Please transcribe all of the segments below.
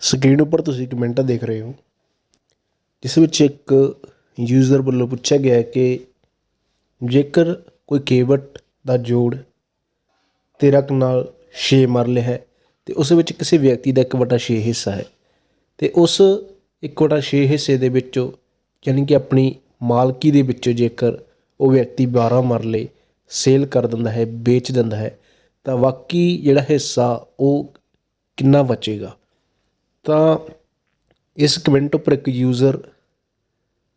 Screen ਉੱਪਰ ਤੁਸੀਂ comment ਦੇਖ ਰਹੇ ਹੋ, ਜਿਸ ਵਿੱਚ ਇੱਕ ਯੂਜ਼ਰ ਵੱਲੋਂ ਪੁੱਛਿਆ ਗਿਆ ਹੈ ਕਿ ਜੇਕਰ ਕੋਈ ਕੇਵਟ ਦਾ ਜੋੜ ਤੇਰਾਂ ਨਾਲ ਛੇ ਮਰਲੇ ਹੈ, ਤੇ ਉਸ ਵਿੱਚ ਕਿਸੇ ਵਿਅਕਤੀ ਦਾ 1/6 ਹਿੱਸਾ ਹੈ, ਤੇ ਉਸ 1/6 ਹਿੱਸੇ ਦੇ ਵਿੱਚੋਂ ਯਾਨੀ ਕਿ ਆਪਣੀ ਮਾਲਕੀ ਦੇ ਵਿੱਚੋਂ ਜੇਕਰ ਉਹ ਵਿਅਕਤੀ 12 ਮਰਲੇ ਸੇਲ ਕਰ ਦਿੰਦਾ ਹੈ, ਵੇਚ ਦਿੰਦਾ ਹੈ, ਤਾਂ ਬਾਕੀ ਜਿਹੜਾ ਹਿੱਸਾ ਉਹ ਕਿੰਨਾ ਬਚੇਗਾ? ਤਾਂ ਇਸ ਕਮੈਂਟ ਉੱਪਰ ਇੱਕ ਯੂਜ਼ਰ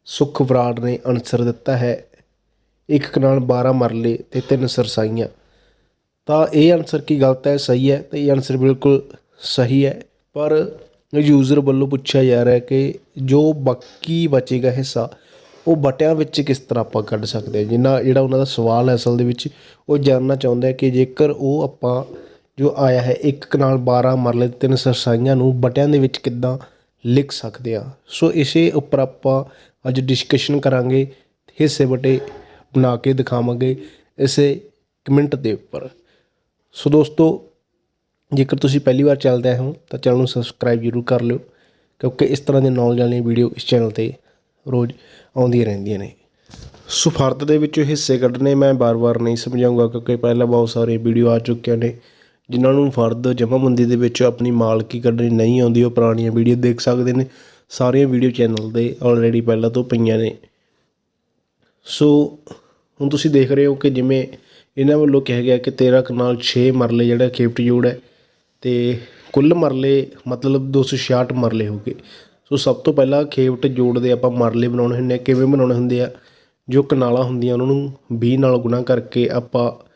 ਸੁਖ ਬਰਾੜ ਨੇ ਆਨਸਰ ਦਿੱਤਾ ਹੈ। ਇੱਕ ਕਨਾਲ 12 ਮਰਲੇ ਤੇ ਤਿੰਨ ਸਰਸਾਈਆਂ। ਤਾਂ ਇਹ ਆਨਸਰ ਕੀ ਗਲਤ ਹੈ? ਸਹੀ ਹੈ ਤੇ ਇਹ ਆਨਸਰ ਬਿਲਕੁਲ ਸਹੀ ਹੈ। ਪਰ ਯੂਜ਼ਰ ਵੱਲੋਂ ਪੁੱਛਿਆ ਜਾ ਰਿਹਾ ਹੈ ਕਿ ਜੋ ਬਾਕੀ ਬਚੇਗਾ ਹਿੱਸਾ, ਉਹ ਬਟਿਆਂ ਵਿੱਚ ਕਿਸ ਤਰ੍ਹਾਂ ਆਪਾਂ ਕੱਢ ਸਕਦੇ ਹਾਂ? ਜਿੰਨਾ ਜਿਹੜਾ ਉਹਨਾਂ ਦਾ ਸਵਾਲ ਹੈ ਅਸਲ ਦੇ ਵਿੱਚ, ਉਹ ਜਾਣਨਾ ਚਾਹੁੰਦਾ ਹੈ ਕਿ ਜੇਕਰ ਉਹ ਆਪਾਂ ਜੋ ਆਇਆ ਹੈ, ਇੱਕ ਕਨਾਲ 12 ਮਰਲੇ ਤਿੰਨ ਸਰਸਾਈਆਂ ਨੂੰ ਬਟਿਆਂ ਦੇ ਵਿੱਚ ਕਿੱਦਾਂ ਲਿਖ ਸਕਦੇ ਆ ਸੋ ਇਸੇ ਉੱਪਰ ਆਪਾਂ ਅੱਜ ਡਿਸਕਸ਼ਨ ਕਰਾਂਗੇ, ਹਿੱਸੇ ਬਟੇ ਬਣਾ ਕੇ ਦਿਖਾਵਾਂਗੇ ਇਸੇ ਕਮੈਂਟ ਦੇ ਉੱਪਰ। ਸੋ ਦੋਸਤੋ, ਜੇਕਰ ਤੁਸੀਂ ਪਹਿਲੀ ਵਾਰ ਚੱਲਦੇ ਆਏ ਹੋ, ਤਾਂ ਚੈਨਲ ਨੂੰ ਸਬਸਕ੍ਰਾਈਬ ਜ਼ਰੂਰ ਕਰ ਲਿਓ, ਕਿਉਂਕਿ ਇਸ ਤਰ੍ਹਾਂ ਦੇ ਨੌਲੇਜ ਵਾਲੀਆਂ ਵੀਡੀਓ ਇਸ ਚੈਨਲ ਤੇ ਰੋਜ਼ ਆਉਂਦੀਆਂ ਰਹਿੰਦੀਆਂ ਨੇ। ਸੋ ਫਰਦ ਦੇ ਵਿੱਚੋਂ ਹਿੱਸੇ ਕੱਢਣੇ ਮੈਂ ਬਾਰ-ਬਾਰ ਨਹੀਂ ਸਮਝਾਉਂਗਾ ਕਿਉਂਕਿ ਪਹਿਲਾਂ ਬਹੁਤ ਸਾਰੇ ਵੀਡੀਓ ਆ ਚੁੱਕੇ ਨੇ। ਜਿਨ੍ਹਾਂ ਨੂੰ ਫਰਦ ਜਮ੍ਹਾਂਬੰਦੀ ਦੇ ਵਿੱਚ ਆਪਣੀ ਮਾਲਕੀ ਕੱਢਣੀ ਨਹੀਂ ਆਉਂਦੀ, ਉਹ ਪੁਰਾਣੀਆਂ ਵੀਡੀਓ ਦੇਖ ਸਕਦੇ ਨੇ। ਸਾਰੀਆਂ ਵੀਡੀਓ ਚੈਨਲ ਤੇ ਆਲਰੇਡੀ ਪਹਿਲਾਂ ਤੋਂ ਪਈਆਂ ਨੇ। ਸੋ, ਹੁਣ ਤੁਸੀਂ ਦੇਖ ਰਹੇ ਹੋ ਕਿ ਜਿਵੇਂ ਇਹਨਾਂ ਵੱਲੋਂ ਕਿਹਾ ਗਿਆ ਕਿ 13 ਕਨਾਲ 6 ਮਰਲੇ ਜਿਹੜਾ ਖੇਪਟ ਜੋੜ ਹੈ ਤੇ ਕੁੱਲ ਮਰਲੇ ਮਤਲਬ 266 ਮਰਲੇ ਹੋ ਗਏ। ਸੋ, ਸਭ ਤੋਂ ਪਹਿਲਾਂ ਖੇਪਟ ਜੋੜ ਦੇ ਆਪਾਂ ਮਰਲੇ ਬਣਾਉਣੇ ਹੁੰਦੇ ਆ, ਕਿਵੇਂ ਬਣਾਉਣੇ ਹੁੰਦੇ ਆ? ਜੋ ਕਨਾਲਾਂ ਹੁੰਦੀਆਂ, ਉਹਨਾਂ ਨੂੰ 20 ਨਾਲ ਗੁਣਾ ਕਰਕੇ ਆਪਾਂ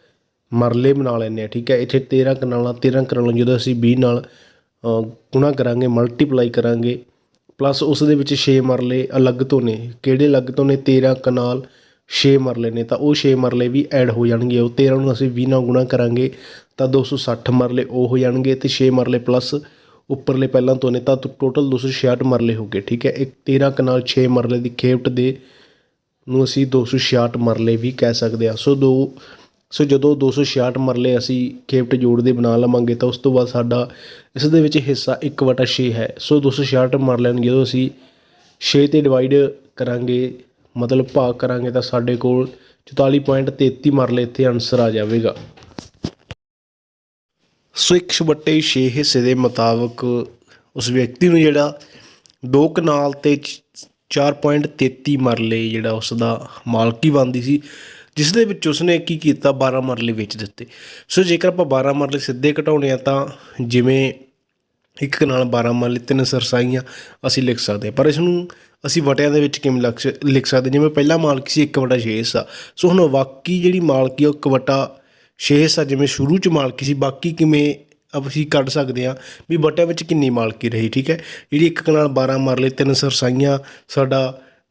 ਮਰਲੇ ਬਣਾ ਲੈਂਦੇ ਆ ਠੀਕ ਹੈ? ਇੱਥੇ 13 ਕਨਾਲਾਂ 13 ਕਨਾਲਾਂ ਜਦੋਂ ਅਸੀਂ 20 ਨਾਲ ਗੁਣਾ ਕਰਾਂਗੇ ਮਲਟੀਪਲਾਈ ਕਰਾਂਗੇ ਪਲੱਸ ਉਸ ਦੇ ਵਿੱਚ 6 ਮਰਲੇ ਅਲੱਗ ਤੋਂ ਨੇ। ਕਿਹੜੇ ਅਲੱਗ ਤੋਂ ਨੇ? 13 ਕਨਾਲ 6 ਮਰਲੇ ਨੇ। ਤਾਂ ਉਹ 6 ਮਰਲੇ ਵੀ ਐਡ ਹੋ ਜਾਣਗੇ। ਉਹ 13 ਨੂੰ ਅਸੀਂ 20 ਨਾਲ ਗੁਣਾ ਕਰਾਂਗੇ, ਤਾਂ 260 ਮਰਲੇ ਉਹ ਹੋ ਜਾਣਗੇ ਤੇ 6 ਮਰਲੇ ਪਲੱਸ ਉੱਪਰਲੇ ਪਹਿਲਾਂ ਤੋਂ ਨੇ, ਤਾਂ ਟੋਟਲ 266 ਮਰਲੇ ਹੋ ਗਏ, ਠੀਕ ਹੈ? ਇੱਕ 13 ਕਨਾਲ 6 ਮਰਲੇ ਦੀ ਖੇਪਟ ਦੇ ਨੂੰ ਅਸੀਂ 266 ਮਰਲੇ ਵੀ ਕਹਿ ਸਕਦੇ ਹਾਂ। ਸੋ ਦੋ ਸੋ ਜਦੋਂ 266 ਮਰਲੇ ਅਸੀਂ ਖੇਪਟ ਜੋੜ ਦੇ ਬਣਾ ਲਵਾਂਗੇ ਤਾਂ ਉਸ ਤੋਂ ਬਾਅਦ ਸਾਡਾ ਇਸ ਦੇ ਵਿੱਚ ਹਿੱਸਾ 1/6 ਹੈ। ਸੋ 266 ਮਰਲਿਆਂ ਨੂੰ ਜਦੋਂ ਅਸੀਂ 6 ਤੇ ਡਿਵਾਈਡ ਕਰਾਂਗੇ, ਮਤਲਬ ਭਾਗ ਕਰਾਂਗੇ ਤਾਂ ਸਾਡੇ ਕੋਲ 44.33 ਮਰਲੇ ਇੱਥੇ ਆਨਸਰ ਆ ਜਾਵੇਗਾ। ਸੋ ਇੱਕ ਛਬੱਟੇ 6 ਹਿੱਸੇ ਦੇ ਮੁਤਾਬਕ ਉਸ ਵਿਅਕਤੀ ਨੂੰ ਜਿਹੜਾ ਦੋ ਕਨਾਲ ਤੇ 4.33 ਮਰਲੇ ਜਿਹੜਾ ਉਸ ਦਾ ਮਾਲਕੀ ਬਣਦੀ ਸੀ ਜਿਸ ਦੇ ਵਿੱਚ ਉਸਨੇ ਕੀ ਕੀਤਾ? 12 ਮਰਲੇ ਵੇਚ ਦਿੱਤੇ। ਸੋ ਜੇਕਰ ਆਪਾਂ 12 ਮਰਲੇ ਸਿੱਧੇ ਘਟਾਉਣੇ ਆ ਤਾਂ ਜਿਵੇਂ ਇੱਕ ਨਾਲ 12 ਮਰਲੇ, ਤਿੰਨ ਸਰਸਾਈਆਂ ਅਸੀਂ ਲਿਖ ਸਕਦੇ ਹਾਂ ਪਰ ਇਸ ਨੂੰ ਅਸੀਂ ਵਟਿਆਂ ਦੇ ਵਿੱਚ ਕਿਵੇਂ ਲਿਖ ਲਿਖ ਸਕਦੇ ਜਿਵੇਂ ਪਹਿਲਾ ਮਾਲਕੀ ਸੀ 1/6 ਹਿੱਸਾ ਸੋ ਹੁਣ ਬਾਕੀ ਜਿਹੜੀ ਮਾਲਕੀ ਆ, ਉਹ 1/6 ਹਿੱਸਾ ਜਿਵੇਂ ਸ਼ੁਰੂ ਚ ਮਾਲਕੀ ਸੀ, ਬਾਕੀ ਕਿਵੇਂ ਅਸੀਂ ਕੱਢ ਸਕਦੇ ਹਾਂ ਵੀ ਵਟਿਆਂ ਵਿੱਚ ਕਿੰਨੀ ਮਾਲਕੀ ਰਹੀ, ਠੀਕ ਹੈ? ਜਿਹੜੀ ਇੱਕ ਕਨਾਲ 12 ਮਰਲੇ, ਤਿੰਨ ਸਰਸਾਈਆਂ ਸਾਡਾ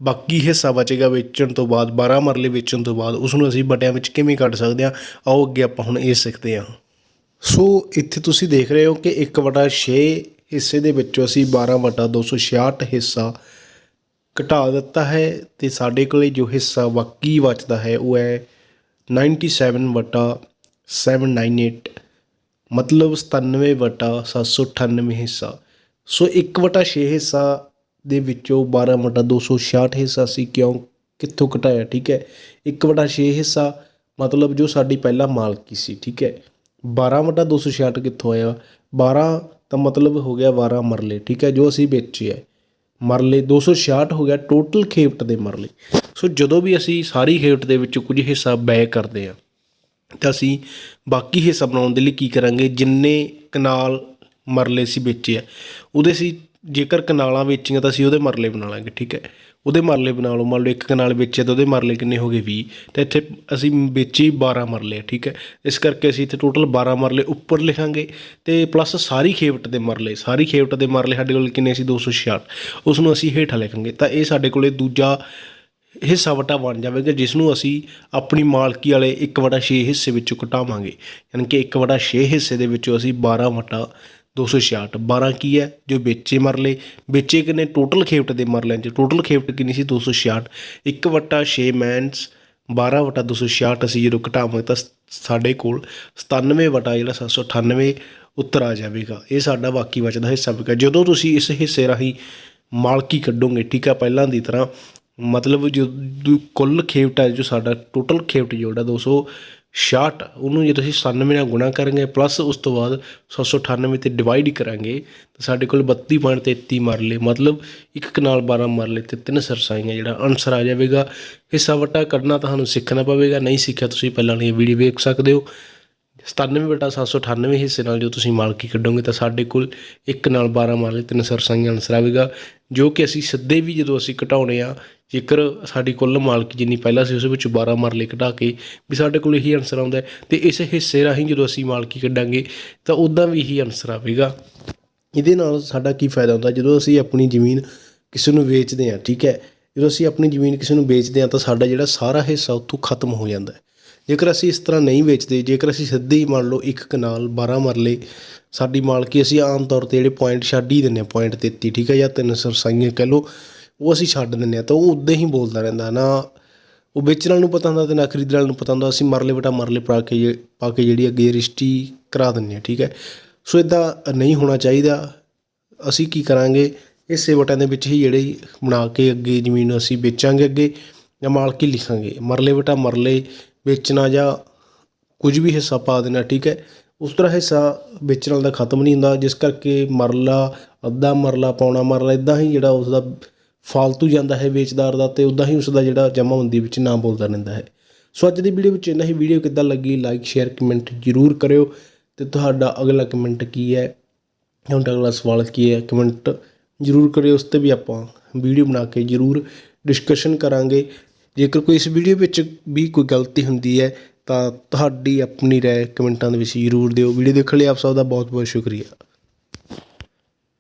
ਬਾਕੀ ਹਿੱਸਾ ਬਚੇਗਾ ਵੇਚਣ ਤੋਂ ਬਾਅਦ 12 ਮਰਲੇ ਵੇਚਣ ਤੋਂ ਬਾਅਦ ਉਸ ਨੂੰ ਅਸੀਂ ਵਟਿਆਂ ਵਿੱਚ ਕਿਵੇਂ ਕੱਢ ਸਕਦੇ ਹਾਂ? ਆਓ ਅੱਗੇ ਆਪਾਂ ਹੁਣ ਇਹ ਸਿੱਖਦੇ ਹਾਂ। ਸੋ ਇੱਥੇ ਤੁਸੀਂ ਦੇਖ ਰਹੇ ਹੋ ਕਿ 1/6 ਹਿੱਸੇ ਦੇ ਵਿੱਚੋਂ ਅਸੀਂ 12/266 ਹਿੱਸਾ ਘਟਾ ਦਿੱਤਾ ਹੈ ਤੇ ਸਾਡੇ ਕੋਲੇ ਜੋ ਹਿੱਸਾ ਬਾਕੀ ਬਚਦਾ ਹੈ, ਉਹ ਹੈ 97/798 ਮਤਲਬ 97/798 ਹਿੱਸਾ। ਸੋ 1/6 ਹਿੱਸਾ ਦੇ ਵਿੱਚੋਂ 12/266 ਹਿੱਸਾ ਅਸੀਂ ਕਿਉਂ? ਕਿੱਥੋਂ ਘਟਾਇਆ, ਠੀਕ ਹੈ? 1/6 ਹਿੱਸਾ, ਮਤਲਬ ਜੋ ਸਾਡੀ ਪਹਿਲਾਂ ਮਾਲਕੀ ਸੀ, ਠੀਕ ਹੈ? 12/266 ਕਿੱਥੋਂ ਆਇਆ? 12 ਤਾਂ ਮਤਲਬ ਹੋ ਗਿਆ 12 ਮਰਲੇ, ਠੀਕ ਹੈ? ਜੋ ਅਸੀਂ ਵੇਚੇ ਹੈ ਮਰਲੇ 266 ਹੋ ਗਿਆ ਟੋਟਲ ਖੇਪਟ ਦੇ ਮਰਲੇ। ਸੋ ਜਦੋਂ ਵੀ ਅਸੀਂ ਸਾਰੀ ਖੇਪਟ ਦੇ ਵਿੱਚੋਂ ਕੁਝ ਹਿੱਸਾ ਬੈ ਕਰਦੇ ਹਾਂ, ਤਾਂ ਅਸੀਂ ਬਾਕੀ ਹਿੱਸਾ ਬਣਾਉਣ ਦੇ ਲਈ ਕੀ ਕਰਾਂਗੇ? ਜਿੰਨੇ ਕਨਾਲ ਮਰਲੇ ਸੀ ਵੇਚੇ ਆ, ਉਹਦੇ ਸੀ ਜੇਕਰ ਕਨਾਲਾਂ ਵੇਚੀਆਂ ਤਾਂ ਅਸੀਂ ਉਹਦੇ ਮਰਲੇ ਬਣਾ ਲਾਂਗੇ ਠੀਕ ਹੈ? ਉਹਦੇ ਮਰਲੇ ਬਣਾ ਲਓ ਮੰਨ ਲਓ ਇੱਕ ਕਨਾਲ ਵੇਚਿਆ ਤਾਂ ਉਹਦੇ ਮਰਲੇ ਕਿੰਨੇ ਹੋ ਗਏ? 20 ਤਾਂ ਇੱਥੇ ਅਸੀਂ ਵੇਚੀ 12 ਮਰਲੇ ਆ, ਠੀਕ ਹੈ? ਇਸ ਕਰਕੇ ਅਸੀਂ ਇੱਥੇ ਟੋਟਲ 12 ਮਰਲੇ ਉੱਪਰ ਲਿਖਾਂਗੇ ਤੇ ਪਲੱਸ ਸਾਰੀ ਖੇਵਟ ਦੇ ਮਰਲੇ ਸਾਰੀ ਖੇਵਟ ਦੇ ਮਰਲੇ ਸਾਡੇ ਕੋਲ ਕਿੰਨੇ ਸੀ? 266 ਉਸ ਨੂੰ ਅਸੀਂ ਹੇਠਾਂ ਲਿਖਾਂਗੇ। ਤਾਂ ਇਹ ਸਾਡੇ ਕੋਲੇ ਦੂਜਾ ਹਿੱਸਾ ਵਟਾ ਬਣ ਜਾਵੇਗਾ ਜਿਸ ਨੂੰ ਅਸੀਂ ਆਪਣੀ ਮਾਲਕੀ ਵਾਲੇ 1/6 ਹਿੱਸੇ ਵਿੱਚੋਂ ਘਟਾਵਾਂਗੇ। ਯਾਨੀ ਕਿ 1/6 ਹਿੱਸੇ ਦੇ ਵਿੱਚੋਂ ਅਸੀਂ 12 ਵਟਾ 266 12 ਕੀ ਹੈ? ਜੋ ਵੇਚੇ ਮਰਲੇ ਵੇਚੇ ਕਿੰਨੇ? ਟੋਟਲ ਖੇਪਟ ਦੇ ਮਰਲਿਆਂ 'ਚ। ਟੋਟਲ ਖੇਪਟ ਕਿੰਨੀ ਸੀ? 266 1/6 ਮੈਨਸ 12 ਵਟਾ 266 ਅਸੀਂ ਜਦੋਂ ਘਟਾਵਾਂਗੇ ਤਾਂ ਸਾਡੇ ਕੋਲ 97 ਵਟਾ ਜਿਹੜਾ 798 ਉੱਤਰ ਆ ਜਾਵੇਗਾ। ਇਹ ਸਾਡਾ ਬਾਕੀ ਬਚਦਾ ਹਿੱਸਾ ਹੋਵੇਗਾ ਜਦੋਂ ਤੁਸੀਂ ਇਸ ਹਿੱਸੇ ਰਾਹੀਂ ਮਾਲਕੀ ਕੱਢੋਗੇ, ਠੀਕ ਆ, ਪਹਿਲਾਂ ਦੀ ਤਰ੍ਹਾਂ, ਮਤਲਬ ਜੋ ਕੁੱਲ ਖੇਵਟ ਹੈ, ਜੋ ਸਾਡਾ ਟੋਟਲ ਖੇਵਟ ਜੋੜਾ 266 ਉਹਨੂੰ ਜੇ ਤੁਸੀਂ 97 ਨਾਲ ਗੁਣਾ ਕਰਾਂਗੇ ਪਲੱਸ ਉਸ ਤੋਂ ਬਾਅਦ 798 ਤੇ ਡਿਵਾਈਡ ਕਰਾਂਗੇ, ਤਾਂ ਸਾਡੇ ਕੋਲ 32.33 ਮਰਲੇ ਮਤਲਬ ਇੱਕ ਕਨਾਲ 12 ਮਰਲੇ ਤੇ ਤਿੰਨ ਸਰਸਾਈਆਂ, ਜਿਹੜਾ ਆਨਸਰ ਆ ਜਾਵੇਗਾ। ਹਿੱਸਾ ਵਟਾ ਕੱਢਣਾ ਤੁਹਾਨੂੰ ਸਿੱਖਣਾ ਪਵੇਗਾ, ਨਹੀਂ ਸਿੱਖਿਆ ਤੁਸੀਂ ਪਹਿਲਾਂ ਵਾਲੀ ਵੀਡੀਓ ਵੇਖ ਸਕਦੇ ਹੋ। 97 ਬਟਾ 798 ਹਿੱਸੇ ਨਾਲ ਜੋ ਤੁਸੀਂ ਮਾਲਕੀ ਕੱਢੋਗੇ ਤਾਂ ਸਾਡੇ ਕੋਲ ਇੱਕ ਨਾਲ 12 ਮਾਰਲੇ ਤਿੰਨ ਸਰਸਾਈਆਂ ਆਨਸਰ ਆਵੇਗਾ ਜੋ ਕਿ ਅਸੀਂ ਸਿੱਧੇ ਵੀ ਜਦੋਂ ਅਸੀਂ ਘਟਾਉਣੇ ਆ, ਜੇਕਰ ਸਾਡੀ ਕੁੱਲ ਮਾਲਕੀ ਜਿੰਨੀ ਪਹਿਲਾਂ ਸੀ ਉਸ ਵਿੱਚ 12 ਮਾਰਲੇ ਘਟਾ ਕੇ ਵੀ ਸਾਡੇ ਕੋਲ ਇਹੀ ਆਨਸਰ ਆਉਂਦਾ ਹੈ। ਤੇ ਇਸ ਹਿੱਸੇ ਰਾਹੀਂ ਜਦੋਂ ਅਸੀਂ ਮਾਲਕੀ ਕੱਢਾਂਗੇ ਤਾਂ ਉਦਾਂ ਵੀ ਇਹੀ ਆਨਸਰ ਆਵੇਗਾ। ਇਹਦੇ ਨਾਲ ਸਾਡਾ ਕੀ ਫਾਇਦਾ ਹੁੰਦਾ? ਜਦੋਂ ਅਸੀਂ ਆਪਣੀ ਜ਼ਮੀਨ ਕਿਸੇ ਨੂੰ ਵੇਚਦੇ ਹਾਂ, ਠੀਕ ਹੈ, ਜਦੋਂ ਅਸੀਂ ਆਪਣੀ ਜ਼ਮੀਨ ਕਿਸੇ ਨੂੰ ਵੇਚਦੇ ਹਾਂ ਤਾਂ ਸਾਡਾ ਜਿਹੜਾ ਸਾਰਾ ਹਿੱਸਾ ਉੱਥੋਂ ਖਤਮ ਹੋ ਜਾਂਦਾ ਹੈ। ਜੇਕਰ ਅਸੀਂ ਇਸ ਤਰ੍ਹਾਂ ਨਹੀਂ ਵੇਚਦੇ, ਜੇਕਰ ਅਸੀਂ ਸਿੱਧੇ ਹੀ ਮੰਨ ਲਓ ਇੱਕ ਕਨਾਲ 12 ਮਰਲੇ ਸਾਡੀ ਮਾਲਕੀ ਅਸੀਂ ਆਮ ਤੌਰ ਤੇ ਜਿਹੜੇ ਪੁਆਇੰਟ ਛੱਡ ਹੀ ਦਿੰਦੇ ਹਾਂ ਪੁਆਇੰਟ 33 ਠੀਕ ਹੈ, ਜਾਂ ਤਿੰਨ ਸਰਸਾਈਆਂ ਕਹਿ ਲਓ, ਉਹ ਅਸੀਂ ਛੱਡ ਦਿੰਦੇ ਹਾਂ, ਤਾਂ ਉਹ ਉਦਾਂ ਹੀ ਬੋਲਦਾ ਰਹਿੰਦਾ ਨਾ, ਉਹ ਵੇਚਣ ਵਾਲੇ ਨੂੰ ਪਤਾ ਹੁੰਦਾ ਤੇ ਨਾ ਖਰੀਦਣ ਵਾਲੇ ਨੂੰ ਪਤਾ ਹੁੰਦਾ, ਅਸੀਂ ਮਰਲੇ ਬਟਾ ਮਰਲੇ ਪਾ ਕੇ ਜੇ- ਪਾ ਕੇ ਜਿਹੜੀ ਅੱਗੇ ਰਜਿਸਟਰੀ ਕਰਾ ਦਿੰਦੇ ਹਾਂ, ਠੀਕ ਹੈ। ਸੋ ਇਦਾਂ ਨਹੀਂ ਹੋਣਾ ਚਾਹੀਦਾ। ਅਸੀਂ ਕੀ ਕਰਾਂਗੇ ਹਿੱਸੇ ਵਟਾਂ ਦੇ ਵਿੱਚ ਹੀ ਜਿਹੜੇ ਬਣਾ ਕੇ ਅੱਗੇ ਜ਼ਮੀਨ ਅਸੀਂ ਵੇਚਾਂਗੇ ਅੱਗੇ। ਜਾਂ ਮਾਲਕੀ ਲਿਖਾਂਗੇ। ਮਰਲੇ ਵਟਾ ਮਰਲੇ, ਵੇਚਣਾ ਜਾਂ ਕੁਝ ਵੀ ਹਿੱਸਾ ਪਾ ਦੇਣਾ, ਠੀਕ ਹੈ? ਉਸ ਤਰ੍ਹਾਂ ਹਿੱਸਾ ਵੇਚਣ ਵਾਲਾ ਦਾ ਖਤਮ ਨਹੀਂ ਹੁੰਦਾ। ਜਿਸ ਕਰਕੇ ਮਰਲਾ, ਅੱਧਾ ਮਰਲਾ, ਪੌਣਾ ਮਰਲਾ, ਇਦਾਂ ਹੀ ਜਿਹੜਾ ਉਸ ਦਾ ਫਾਲਤੂ ਜਾਂਦਾ ਹੈ ਵੇਚਦਾਰ ਦਾ ਤੇ ਉਦਾਂ ਹੀ ਉਸ ਦਾ ਜਿਹੜਾ ਜਮ੍ਹਾਂਬੰਦੀ ਵਿੱਚ ਨਾਮ ਬੋਲਦਾ ਰਹਿੰਦਾ ਹੈ। ਸੋ ਅੱਜ ਦੀ ਵੀਡੀਓ ਵਿੱਚ ਇੰਨਾ ਹੀ। ਵੀਡੀਓ ਕਿੱਦਾਂ ਲੱਗੀ ਲਾਈਕ ਸ਼ੇਅਰ ਕਮੈਂਟ ਜ਼ਰੂਰ ਕਰਿਓ। ਤੇ ਤੁਹਾਡਾ ਅਗਲਾ ਕਮੈਂਟ ਕੀ ਹੈ? ਤੁਹਾਡਾ ਅਗਲਾ ਸਵਾਲ ਕੀ ਹੈ? ਕਮੈਂਟ ਜ਼ਰੂਰ ਕਰਿਓ। ਉਸ ਤੇ ਵੀ ਆਪਾਂ ਵੀਡੀਓ ਬਣਾ ਕੇ ਜ਼ਰੂਰ ਡਿਸਕਸ਼ਨ ਕਰਾਂਗੇ। ਜੇਕਰ ਕੋਈ ਇਸ ਵੀਡੀਓ ਵਿੱਚ ਵੀ ਕੋਈ ਗਲਤੀ ਹੁੰਦੀ ਹੈ, ਤਾਂ ਤੁਹਾਡੀ ਆਪਣੀ ਰਾਏ ਕਮੈਂਟਾਂ ਦੇ ਵਿੱਚ ਜ਼ਰੂਰ ਦਿਓ। ਵੀਡੀਓ ਦੇਖਣ ਲਈ ਆਪ ਸਭ ਦਾ ਬਹੁਤ ਬਹੁਤ ਸ਼ੁਕਰੀਆ।